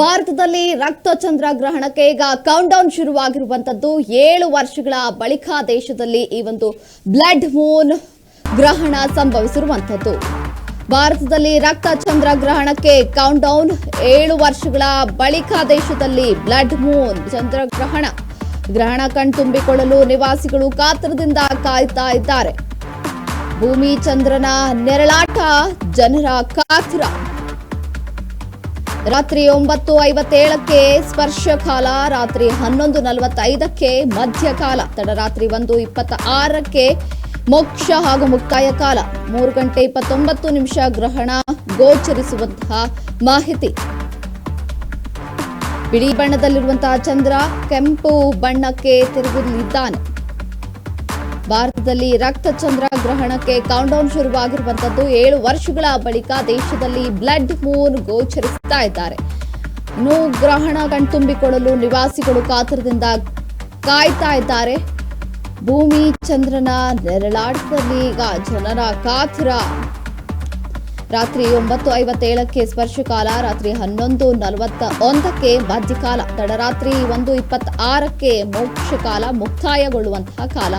ಭಾರತದಲ್ಲಿ ರಕ್ತ ಚಂದ್ರಗ್ರಹಣಕ್ಕೆ ಈಗ ಕೌಂಟ್ ಡೌನ್ ಶುರುವಾಗಿರುವಂತದ್ದು ಏಳು ವರ್ಷಗಳ ಬಳಿಕ ದೇಶದಲ್ಲಿ ಈ ಒಂದು ಬ್ಲಡ್ ಮೂನ್ ಗ್ರಹಣ ಸಂಭವಿಸಿರುವಂತದ್ದು ಭಾರತದಲ್ಲಿ ರಕ್ತ ಚಂದ್ರಗ್ರಹಣಕ್ಕೆ ಕೌಂಟ್ ಡೌನ್ ಏಳು ವರ್ಷಗಳ ಬಳಿಕ ದೇಶದಲ್ಲಿ ಬ್ಲಡ್ ಮೂನ್ ಚಂದ್ರಗ್ರಹಣ. ಗ್ರಹಣ ಕಣ್ತುಂಬಿಕೊಳ್ಳಲು ನಿವಾಸಿಗಳು ಕಾತರದಿಂದ ಕಾಯ್ತಾ ಇದ್ದಾರೆ. ಭೂಮಿ ಚಂದ್ರನ ನೆರಳಾಟ ಜನರ ಕಾತರ. ರಾತ್ರಿ ಒಂಬತ್ತು ಐವತ್ತೇಳಕ್ಕೆ ಸ್ಪರ್ಶ ಕಾಲ ರಾತ್ರಿ ಹನ್ನೊಂದು ನಲವತ್ತೈದಕ್ಕೆ ಮಧ್ಯಕಾಲ, ತಡರಾತ್ರಿ ಒಂದು ಇಪ್ಪತ್ತ ಆರಕ್ಕೆ ಮೋಕ್ಷ ಹಾಗೂ ಮುಕ್ತಾಯ ಕಾಲ. ಮೂರು ಗಂಟೆ ಇಪ್ಪತ್ತೊಂಬತ್ತು ನಿಮಿಷ ಗ್ರಹಣ, ಗೋಚರಿಸುವಂತಹ ಮಾಹಿತಿ. ಬಿಳಿ ಬಣ್ಣದಲ್ಲಿರುವಂತಹ ಚಂದ್ರ ಕೆಂಪು ಬಣ್ಣಕ್ಕೆ ತಿರುಗಲಿದ್ದಾನೆ ಭಾರತದಲ್ಲಿ ರಕ್ತ ಚಂದ್ರ ಗ್ರಹಣಕ್ಕೆ ಕೌಂಟೌನ್ ಶುರುವಾಗಿರುವಂತದ್ದು ಏಳು ವರ್ಷಗಳ ಬಳಿಕ ದೇಶದಲ್ಲಿ ಬ್ಲಡ್ ಮೂನ್ ಗೋಚರಿಸುತ್ತಾ ಇದ್ದಾರೆ. ನೂ ಗ್ರಹಣ ಕಣ್ತುಂಬಿಕೊಳ್ಳಲು ನಿವಾಸಿಗಳು ಕಾತರದಿಂದ ಕಾಯ್ತಾ ಇದ್ದಾರೆ. ಭೂಮಿ ಚಂದ್ರನ ನೆರಳಾಟದಲ್ಲಿ ಈಗ ಜನರ ಕಾತರ. ರಾತ್ರಿ ಒಂಬತ್ತು ಐವತ್ತೇಳಕ್ಕೆ ಸ್ಪರ್ಶಕಾಲ, ರಾತ್ರಿ ಹನ್ನೊಂದು ನಲವತ್ತ ಒಂದಕ್ಕೆ ಮಧ್ಯಕಾಲ, ತಡರಾತ್ರಿ ಒಂದು ಇಪ್ಪತ್ತಾರಕ್ಕೆ ಮೋಕ್ಷಕಾಲ ಮೋಕ್ಷ ಕಾಲ ಮುಕ್ತಾಯಗೊಳ್ಳುವಂತಹ ಕಾಲ.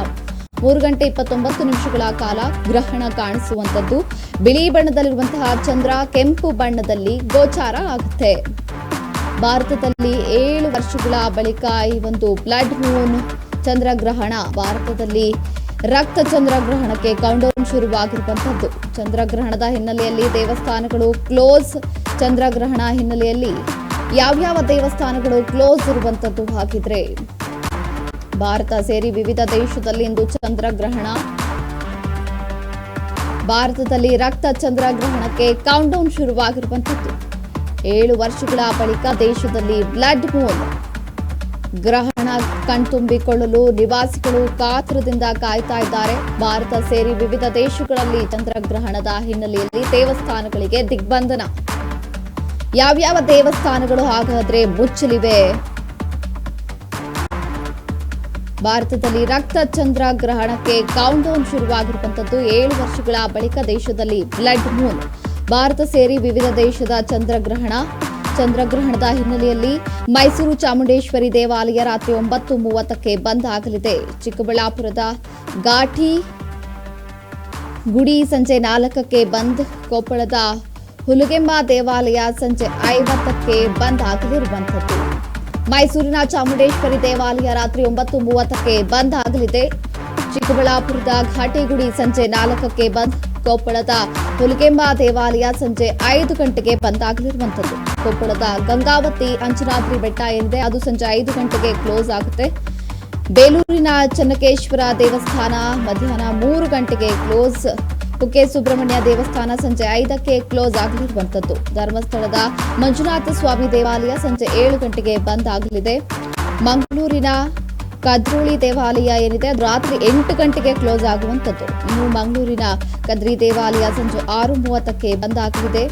ಮೂರು ಗಂಟೆ ಇಪ್ಪತ್ತೊಂಬತ್ತು ನಿಮಿಷಗಳ ಕಾಲ ಗ್ರಹಣ ಕಾಣಿಸುವಂತದ್ದು ಬಿಳಿ ಬಣ್ಣದಲ್ಲಿರುವಂತಹ ಚಂದ್ರ ಕೆಂಪು ಬಣ್ಣದಲ್ಲಿ ಗೋಚಾರ ಆಗುತ್ತೆ. ಭಾರತದಲ್ಲಿ ಏಳು ವರ್ಷಗಳ ಬಳಿಕ ಈ ಒಂದು ಬ್ಲಡ್ ಮೂನ್ ಚಂದ್ರಗ್ರಹಣ ಭಾರತದಲ್ಲಿ ರಕ್ತ ಚಂದ್ರಗ್ರಹಣಕ್ಕೆ ಕೌಂಟೌನ್ ಶುರುವಾಗಿರುವಂಥದ್ದು. ಚಂದ್ರಗ್ರಹಣದ ಹಿನ್ನೆಲೆಯಲ್ಲಿ ದೇವಸ್ಥಾನಗಳು ಕ್ಲೋಸ್ ಚಂದ್ರಗ್ರಹಣ ಹಿನ್ನೆಲೆಯಲ್ಲಿ. ಯಾವ್ಯಾವ ದೇವಸ್ಥಾನಗಳು ಕ್ಲೋಸ್ ಇರುವಂತದ್ದು ಹಾಗಿದ್ರೆ ಭಾರತ ಸೇರಿ ವಿವಿಧ ದೇಶದಲ್ಲಿ ಇಂದು ಚಂದ್ರಗ್ರಹಣ. ಭಾರತದಲ್ಲಿ ರಕ್ತ ಚಂದ್ರಗ್ರಹಣಕ್ಕೆ ಕೌಂಟೌನ್ ಶುರುವಾಗಿರುವಂತದ್ದು ಏಳು ವರ್ಷಗಳ ಬಳಿಕ ದೇಶದಲ್ಲಿ ಬ್ಲಡ್ ಮೂನ್ ಗ್ರಹಣ ಕಣ್ತುಂಬಿಕೊಳ್ಳಲು ನಿವಾಸಿಗಳು ಕಾತರದಿಂದ ಕಾಯ್ತಾ ಇದ್ದಾರೆ. ಭಾರತ ಸೇರಿ ವಿವಿಧ ದೇಶಗಳಲ್ಲಿ ಚಂದ್ರಗ್ರಹಣದ ಹಿನ್ನೆಲೆಯಲ್ಲಿ ದೇವಸ್ಥಾನಗಳಿಗೆ ದಿಗ್ಬಂಧನ. ಯಾವ್ಯಾವ ದೇವಸ್ಥಾನಗಳು ಹಾಗಾದ್ರೆ ಮುಚ್ಚಲಿವೆ? ಭಾರತದಲ್ಲಿ ರಕ್ತ ಚಂದ್ರ ಗ್ರಹಣಕ್ಕೆ ಕೌಂಟ್ಡೌನ್ ಶುರುವಾಗಿರುವಂತದ್ದು ಏಳು ವರ್ಷಗಳ ಬಳಿಕ ದೇಶದಲ್ಲಿ ಬ್ಲಡ್ ಮೂನ್ ಭಾರತ ಸೇರಿ ವಿವಿಧ ದೇಶದ ಚಂದ್ರಗ್ರಹಣ, ಚಂದ್ರಗ್ರಹಣದ ಹಿನ್ನೆಲೆಯಲ್ಲಿ ಮೈಸೂರು ಚಾಮುಂಡೇಶ್ವರಿ ದೇವಾಲಯ ರಾತ್ರಿ ಒಂಬತ್ತು ಮೂವತ್ತಕ್ಕೆ ಬಂದ್ ಆಗಲಿದೆ. ಚಿಕ್ಕಬಳ್ಳಾಪುರದ ಘಾಟಿ ಗುಡಿ ಸಂಜೆ ನಾಲ್ಕಕ್ಕೆ ಬಂದ್, ಕೊಪ್ಪಳದ ಹುಲುಗೆಮ್ಮ ದೇವಾಲಯ ಸಂಜೆ ಐವತ್ತಕ್ಕೆ ಬಂದ್ ಆಗಲಿರುವಂಥದ್ದು ಮೈಸೂರಿನ ಚಾಮುಂಡೇಶ್ವರಿ ದೇವಾಲಯ ರಾತ್ರಿ ಒಂಬತ್ತು ಮೂವತ್ತಕ್ಕೆ ಬಂದ್ ಆಗಲಿದೆ. ಚಿಕ್ಕಬಳ್ಳಾಪುರದ ಘಾಟಿಗುಡಿ ಸಂಜೆ ನಾಲ್ಕಕ್ಕೆ ಬಂದ್, ಕೊಪ್ಪಳದ ಹುಲಿಗೆಂಬ ದೇವಾಲಯ ಸಂಜೆ ಐದು ಗಂಟೆಗೆ ಬಂದ್ ಆಗಲಿರುವಂಥದ್ದು. ಕೊಪ್ಪಳದ ಗಂಗಾವತಿ ಅಂಜನಾದ್ರಿ ಬೆಟ್ಟ ಏನಿದೆ ಅದು ಸಂಜೆ ಐದು ಗಂಟೆಗೆ ಕ್ಲೋಸ್ ಆಗುತ್ತೆ. ಬೇಲೂರಿನ ಚನ್ನಕೇಶ್ವರ ದೇವಸ್ಥಾನ ಮಧ್ಯಾಹ್ನ ಮೂರು ಗಂಟೆಗೆ ಕ್ಲೋಸ್ ಕುಕ್ಕೆ ಸುಬ್ರಹ್ಮಣ್ಯ ದೇವಸ್ಥಾನ ಸಂಜೆ ಐದಕ್ಕೆ ಕ್ಲೋಸ್ ಆಗಲಿರುವಂತದ್ದು ಧರ್ಮಸ್ಥಳದ ಮಂಜುನಾಥ ಸ್ವಾಮಿ ದೇವಾಲಯ ಸಂಜೆ ಏಳು ಗಂಟೆಗೆ ಬಂದ್ ಆಗಲಿದೆ. ಮಂಗಳೂರಿನ ಕದ್ರೋಳಿ ದೇವಾಲಯ ಏನಿದೆ, ಅದು ರಾತ್ರಿ ಎಂಟು ಗಂಟೆಗೆ ಕ್ಲೋಸ್ ಆಗುವಂಥದ್ದು. ಇನ್ನು ಮಂಗಳೂರಿನ ಕದ್ರಿ ದೇವಾಲಯ ಸಂಜೆ ಆರು ಮೂವತ್ತಕ್ಕೆ ಬಂದ್ ಆಗಲಿದೆ.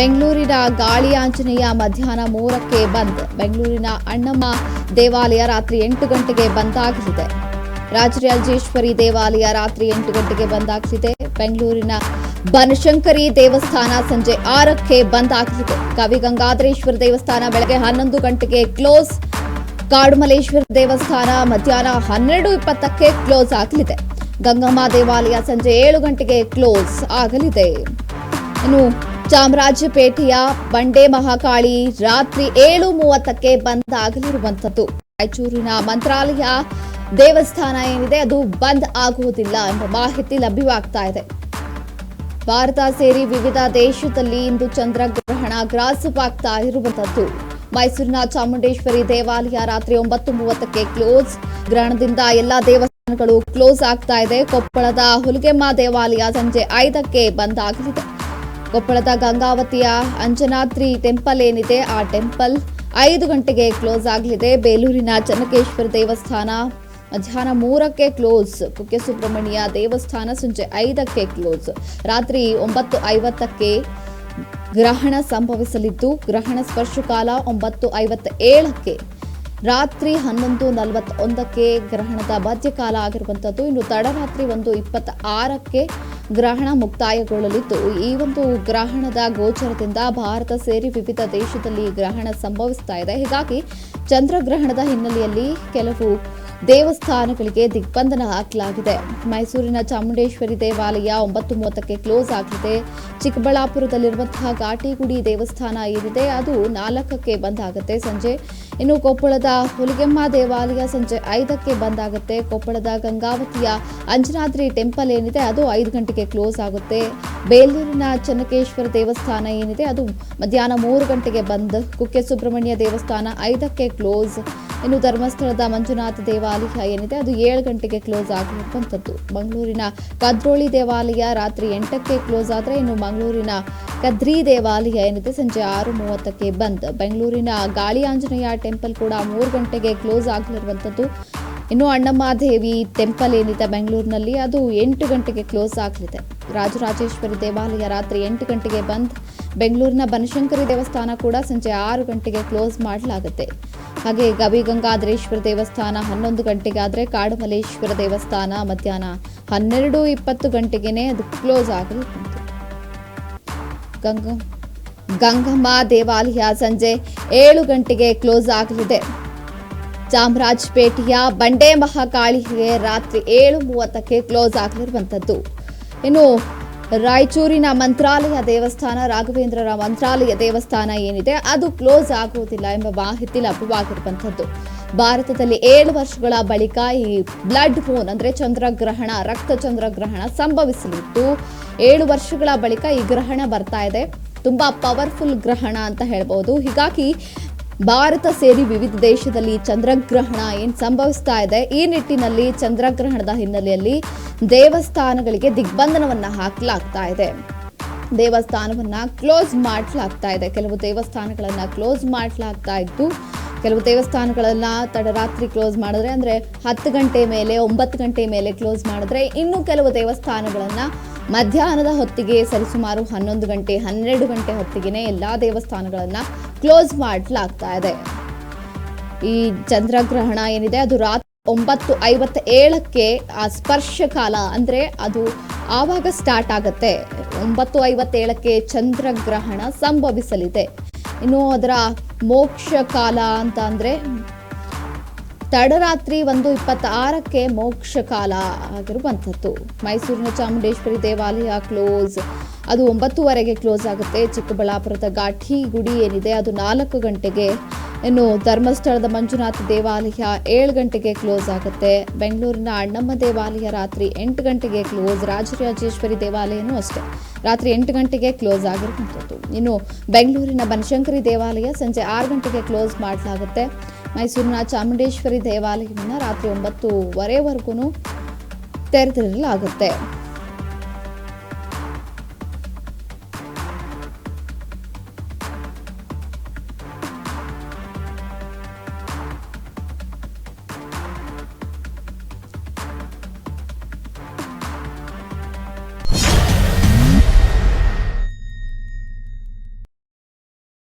ಬೆಂಗಳೂರಿನ ಗಾಳಿ ಆಂಜನೇಯ ಮಧ್ಯಾಹ್ನ ಮೂರಕ್ಕೆ ಬಂದ್. ಬೆಂಗಳೂರಿನ ಅಣ್ಣಮ್ಮ ದೇವಾಲಯ ರಾತ್ರಿ ಎಂಟು ಗಂಟೆಗೆ ಬಂದ್ ಆಗಲಿದೆ. ರಾಜರಾಜೇಶ್ವರಿ ದೇವಾಲಯ ರಾತ್ರಿ ಎಂಟು ಗಂಟೆಗೆ ಬಂದ್ ಆಗ್ತಿದೆ. ಬೆಂಗಳೂರಿನ ಬನಶಂಕರಿ ದೇವಸ್ಥಾನ ಸಂಜೆ ಆರಕ್ಕೆ ಬಂದ್ ಕವಿ ಗಂಗಾಧರೇಶ್ವರ ದೇವಸ್ಥಾನ ಬೆಳಗ್ಗೆ ಹನ್ನೊಂದು ಗಂಟೆಗೆ ಕ್ಲೋಸ್. ಕಾಡುಮಲೇಶ್ವರ ದೇವಸ್ಥಾನ ಮಧ್ಯಾಹ್ನ ಹನ್ನೆರಡು ಇಪ್ಪತ್ತಕ್ಕೆ ಕ್ಲೋಸ್ ಆಗಲಿದೆ ಗಂಗಮ್ಮ ದೇವಾಲಯ ಸಂಜೆ ಏಳು ಗಂಟೆಗೆ ಕ್ಲೋಸ್ ಆಗಲಿದೆ. ಇನ್ನು ಚಾಮರಾಜಪೇಟೆಯ ಬಂಡೆ ಮಹಾಕಾಳಿ ರಾತ್ರಿ ಏಳು ಮೂವತ್ತಕ್ಕೆ ಬಂದ್ ಆಗಲಿರುವಂಥದ್ದು. ರಾಯಚೂರಿನ ಮಂತ್ರಾಲಯ ದೇವಸ್ಥಾನ ಏನಿದೆ ಅದು ಬಂದ್ ಆಗುವುದಿಲ್ಲ ಎಂಬ ಮಾಹಿತಿ ಲಭ್ಯವಾಗ್ತಾ ಇದೆ. ಭಾರತ ಸೇರಿ ವಿವಿಧ ದೇಶದಲ್ಲಿ ಇಂದು ಚಂದ್ರಗ್ರಹಣ ಗ್ರಾಸವಾಗ್ತಾ ಇರುವಂತದ್ದು. ಮೈಸೂರಿನ ಚಾಮುಂಡೇಶ್ವರಿ ದೇವಾಲಯ ರಾತ್ರಿ ಒಂಬತ್ತು ಮೂವತ್ತಕ್ಕೆ ಕ್ಲೋಸ್. ಗ್ರಹಣದಿಂದ ಎಲ್ಲಾ ದೇವಸ್ಥಾನಗಳು ಕ್ಲೋಸ್ ಆಗ್ತಾ ಇದೆ. ಕೊಪ್ಪಳದ ಹುಲಿಗೆಮ್ಮ ದೇವಾಲಯ ಸಂಜೆ ಐದಕ್ಕೆ ಬಂದ್ ಆಗಲಿದೆ. ಕೊಪ್ಪಳದ ಗಂಗಾವತಿಯ ಅಂಜನಾದ್ರಿ ಟೆಂಪಲ್ ಏನಿದೆ, ಆ ಟೆಂಪಲ್ ಐದು ಗಂಟೆಗೆ ಕ್ಲೋಸ್ ಆಗಲಿದೆ. ಬೇಲೂರಿನ ಚನ್ನಕೇಶ್ವರ ದೇವಸ್ಥಾನ ಮಧ್ಯಾಹ್ನ ಮೂರಕ್ಕೆ ಕ್ಲೋಸ್. ಕುಕ್ಕೆ ಸುಬ್ರಹ್ಮಣ್ಯ ದೇವಸ್ಥಾನ ಸಂಜೆ ಐದಕ್ಕೆ ಕ್ಲೋಸ್. ರಾತ್ರಿ ಒಂಬತ್ತು ಐವತ್ತಕ್ಕೆ ಗ್ರಹಣ ಸಂಭವಿಸಲಿದ್ದು, ಗ್ರಹಣ ಸ್ಪರ್ಶಕಾಲ ಒಂಬತ್ತು ಐವತ್ತ ಏಳಕ್ಕೆ ರಾತ್ರಿ ಹನ್ನೊಂದು ನಲವತ್ತೊಂದಕ್ಕೆ ಗ್ರಹಣದ ಮಧ್ಯಕಾಲ ಆಗಿರುವಂಥದ್ದು. ಇನ್ನು ತಡರಾತ್ರಿ ಒಂದು ಇಪ್ಪತ್ತ ಆರಕ್ಕೆ ಗ್ರಹಣ ಮುಕ್ತಾಯಗೊಳ್ಳಲಿದ್ದು, ಈ ಒಂದು ಗ್ರಹಣದ ಗೋಚರದಿಂದ ಭಾರತ ಸೇರಿ ವಿವಿಧ ದೇಶದಲ್ಲಿ ಗ್ರಹಣ ಸಂಭವಿಸ್ತಾ ಇದೆ. ಹೀಗಾಗಿ ಚಂದ್ರಗ್ರಹಣದ ಹಿನ್ನೆಲೆಯಲ್ಲಿ ಕೆಲವು ದೇವಸ್ಥಾನಗಳಿಗೆ ದಿಗ್ಬಂಧನ ಹಾಕಲಾಗಿದೆ. ಮೈಸೂರಿನ ಚಾಮುಂಡೇಶ್ವರಿ ದೇವಾಲಯ ಒಂಬತ್ತು ಮೂವತ್ತಕ್ಕೆ ಕ್ಲೋಸ್ ಆಗಿದೆ. ಚಿಕ್ಕಬಳ್ಳಾಪುರದಲ್ಲಿರುವಂತಹ ಘಾಟಿಗುಡಿ ದೇವಸ್ಥಾನ ಏನಿದೆ, ಅದು ನಾಲ್ಕಕ್ಕೆ ಬಂದ್ ಆಗುತ್ತೆ ಸಂಜೆ. ಇನ್ನು ಕೊಪ್ಪಳದ ಹುಲಿಗೆಮ್ಮ ದೇವಾಲಯ ಸಂಜೆ ಐದಕ್ಕೆ ಬಂದ್ ಆಗುತ್ತೆ. ಕೊಪ್ಪಳದ ಗಂಗಾವತಿಯ ಅಂಜನಾದ್ರಿ ಟೆಂಪಲ್ ಏನಿದೆ, ಅದು ಐದು ಗಂಟೆಗೆ ಕ್ಲೋಸ್ ಆಗುತ್ತೆ. ಬೇಲೂರಿನ ಚನ್ನಕೇಶ್ವರ ದೇವಸ್ಥಾನ ಏನಿದೆ, ಅದು ಮಧ್ಯಾಹ್ನ ಮೂರು ಗಂಟೆಗೆ ಬಂದ್. ಕುಕ್ಕೆ ಸುಬ್ರಹ್ಮಣ್ಯ ದೇವಸ್ಥಾನ ಐದಕ್ಕೆ ಕ್ಲೋಸ್. ಇನ್ನು ಧರ್ಮಸ್ಥಳದ ಮಂಜುನಾಥ ದೇವಾಲಯ ಏನಿದೆ, ಅದು ಏಳು ಗಂಟೆಗೆ ಕ್ಲೋಸ್ ಆಗಿರುವಂಥದ್ದು ಮಂಗಳೂರಿನ ಕದ್ರೋಳಿ ದೇವಾಲಯ ರಾತ್ರಿ ಎಂಟಕ್ಕೆ ಕ್ಲೋಸ್ ಆದರೆ ಇನ್ನು ಮಂಗಳೂರಿನ ಕದ್ರಿ ದೇವಾಲಯ ಏನಿದೆ, ಸಂಜೆ ಆರು ಮೂವತ್ತಕ್ಕೆ ಬಂದ್. ಬೆಂಗಳೂರಿನ ಗಾಳಿ ಆಂಜನೇಯ ಟೆಂಪಲ್ ಕೂಡ ಮೂರು ಗಂಟೆಗೆ ಕ್ಲೋಸ್ ಆಗಲಿರುವಂಥದ್ದು. ಇನ್ನು ಅಣ್ಣಮ್ಮಾದೇವಿ ಟೆಂಪಲ್ ಏನಿದೆ ಬೆಂಗಳೂರಿನಲ್ಲಿ, ಅದು ಎಂಟು ಗಂಟೆಗೆ ಕ್ಲೋಸ್ ಆಗಲಿದೆ. ರಾಜರಾಜೇಶ್ವರಿ ದೇವಾಲಯ ರಾತ್ರಿ ಎಂಟು ಗಂಟೆಗೆ ಬಂದ್. ಬೆಂಗಳೂರಿನ ಬನಶಂಕರಿ ದೇವಸ್ಥಾನ ಕೂಡ ಸಂಜೆ ಆರು ಗಂಟೆಗೆ ಕ್ಲೋಸ್ ಮಾಡಲಾಗುತ್ತೆ. ಹಾಗೆ ಗವಿಗಂಗಾಧರೇಶ್ವರ ದೇವಸ್ಥಾನ ಹನ್ನೊಂದು ಗಂಟೆಗೆ ಆದರೆ ಕಾಡುಮಲೇಶ್ವರ ದೇವಸ್ಥಾನ ಮಧ್ಯಾಹ್ನ ಹನ್ನೆರಡು ಇಪ್ಪತ್ತು ಗಂಟೆಗೆನೆ ಅದು ಕ್ಲೋಸ್ ಆಗಲಿ ಗಂಗ, ಗಂಗಮ್ಮ ದೇವಾಲಯ ಸಂಜೆ ಏಳು ಗಂಟೆಗೆ ಕ್ಲೋಸ್ ಆಗಲಿದೆ. ಚಾಮರಾಜಪೇಟೆಯ ಬಂಡೆ ಮಹಾಕಾಳಿಗೆ ರಾತ್ರಿ ಏಳು ಮೂವತ್ತಕ್ಕೆ ಕ್ಲೋಸ್ ಆಗಲಿರುವಂಥದ್ದು. ಇನ್ನು ರಾಯಚೂರಿನ ಮಂತ್ರಾಲಯ ದೇವಸ್ಥಾನ, ರಾಘವೇಂದ್ರರ ಮಂತ್ರಾಲಯ ದೇವಸ್ಥಾನ ಏನಿದೆ, ಅದು ಕ್ಲೋಸ್ ಆಗುವುದಿಲ್ಲ ಎಂಬ ಮಾಹಿತಿ ಲಭ್ಯವಾಗಿರುವಂಥದ್ದು. ಭಾರತದಲ್ಲಿ ಏಳು ವರ್ಷಗಳ ಬಳಿಕ ಈ ಬ್ಲಡ್ ಮೂನ್ ಅಂದ್ರೆ ಚಂದ್ರಗ್ರಹಣ, ರಕ್ತ ಚಂದ್ರಗ್ರಹಣ ಸಂಭವಿಸಲಿದ್ದು, ಏಳು ವರ್ಷಗಳ ಬಳಿಕ ಈ ಗ್ರಹಣ ಬರ್ತಾ ಇದೆ. ತುಂಬಾ ಪವರ್ಫುಲ್ ಗ್ರಹಣ ಅಂತ ಹೇಳ್ಬೋದು. ಹೀಗಾಗಿ ಭಾರತ ಸೇರಿ ವಿವಿಧ ದೇಶದಲ್ಲಿ ಚಂದ್ರಗ್ರಹಣ ಏನು ಸಂಭವಿಸ್ತಾ ಇದೆ? ಈ ನಿಟ್ಟಿನಲ್ಲಿ ಚಂದ್ರಗ್ರಹಣದ ಹಿನ್ನೆಲೆಯಲ್ಲಿ ದೇವಸ್ಥಾನಗಳಿಗೆ ದಿಗ್ಬಂಧನವನ್ನ ಹಾಕಲಾಗ್ತಾ ಇದೆ. ದೇವಸ್ಥಾನವನ್ನ ಕ್ಲೋಸ್ ಮಾಡಲಾಗ್ತಾ ಇದೆ. ಕೆಲವು ದೇವಸ್ಥಾನಗಳನ್ನ ಕ್ಲೋಸ್ ಮಾಡಲಾಗ್ತಾ ಇದ್ದು, ಕೆಲವು ದೇವಸ್ಥಾನಗಳನ್ನ ತಡರಾತ್ರಿ ಕ್ಲೋಸ್ ಮಾಡಿದ್ರೆ ಅಂದ್ರೆ ಹತ್ತು ಗಂಟೆ ಮೇಲೆ, ಒಂಬತ್ತು ಗಂಟೆ ಮೇಲೆ ಕ್ಲೋಸ್ ಮಾಡಿದ್ರೆ ಇನ್ನು ಕೆಲವು ದೇವಸ್ಥಾನಗಳನ್ನ ಮಧ್ಯಾಹ್ನದ ಹೊತ್ತಿಗೆ ಸರಿಸುಮಾರು ಹನ್ನೊಂದು ಗಂಟೆ, ಹನ್ನೆರಡು ಗಂಟೆ ಹೊತ್ತಿಗೆನೆ ಎಲ್ಲಾ ದೇವಸ್ಥಾನಗಳನ್ನ ಕ್ಲೋಸ್ ಮಾಡಲಾಗ್ತಾ ಇದೆ. ಈ ಚಂದ್ರಗ್ರಹಣ ಏನಿದೆ, ಅದು ರಾತ್ರಿ ಒಂಬತ್ತು ಐವತ್ತ ಏಳಕ್ಕೆ ಆ ಸ್ಪರ್ಶ ಕಾಲ ಅಂದ್ರೆ ಅದು ಆವಾಗ ಸ್ಟಾರ್ಟ್ ಆಗತ್ತೆ. ಒಂಬತ್ತು ಐವತ್ತೇಳಕ್ಕೆ ಚಂದ್ರಗ್ರಹಣ ಸಂಭವಿಸಲಿದೆ. ಇನ್ನು ಅದರ ಮೋಕ್ಷ ಕಾಲ ಅಂತ ಅಂದ್ರೆ ತಡರಾತ್ರಿ ಒಂದು ಮೋಕ್ಷ ಕಾಲ ಆಗಿರುವಂಥದ್ದು. ಮೈಸೂರಿನ ಚಾಮುಂಡೇಶ್ವರಿ ದೇವಾಲಯ ಕ್ಲೋಸ್. ಅದು ಒಂಬತ್ತುವರೆಗೆ ಕ್ಲೋಸ್ ಆಗುತ್ತೆ. ಚಿಕ್ಕಬಳ್ಳಾಪುರದ ಘಾಟಿ ಗುಡಿ ಏನಿದೆ, ಅದು ನಾಲ್ಕು ಗಂಟೆಗೆ. ಇನ್ನು ಧರ್ಮಸ್ಥಳದ ಮಂಜುನಾಥ ದೇವಾಲಯ ಏಳು ಗಂಟೆಗೆ ಕ್ಲೋಸ್ ಆಗುತ್ತೆ. ಬೆಂಗಳೂರಿನ ಅಣ್ಣಮ್ಮ ದೇವಾಲಯ ರಾತ್ರಿ ಎಂಟು ಗಂಟೆಗೆ ಕ್ಲೋಸ್. ರಾಜರಾಜೇಶ್ವರಿ ದೇವಾಲಯನೂ ಅಷ್ಟೇ. ರಾತ್ರಿ ಎಂಟು ಗಂಟೆಗೆ ಕ್ಲೋಸ್ ಆಗಿರುವಂಥದ್ದು. ಇನ್ನು ಬೆಂಗಳೂರಿನ ಬನಶಂಕರಿ ದೇವಾಲಯ ಸಂಜೆ ಆರು ಗಂಟೆಗೆ ಕ್ಲೋಸ್ ಮಾಡಲಾಗುತ್ತೆ. ಮೈಸೂರಿನ ಚಾಮುಂಡೇಶ್ವರಿ ದೇವಾಲಯವನ್ನು ರಾತ್ರಿ ಒಂಬತ್ತುವರೆವರೆಗೂ ತೆರೆದಿರಲಾಗುತ್ತೆ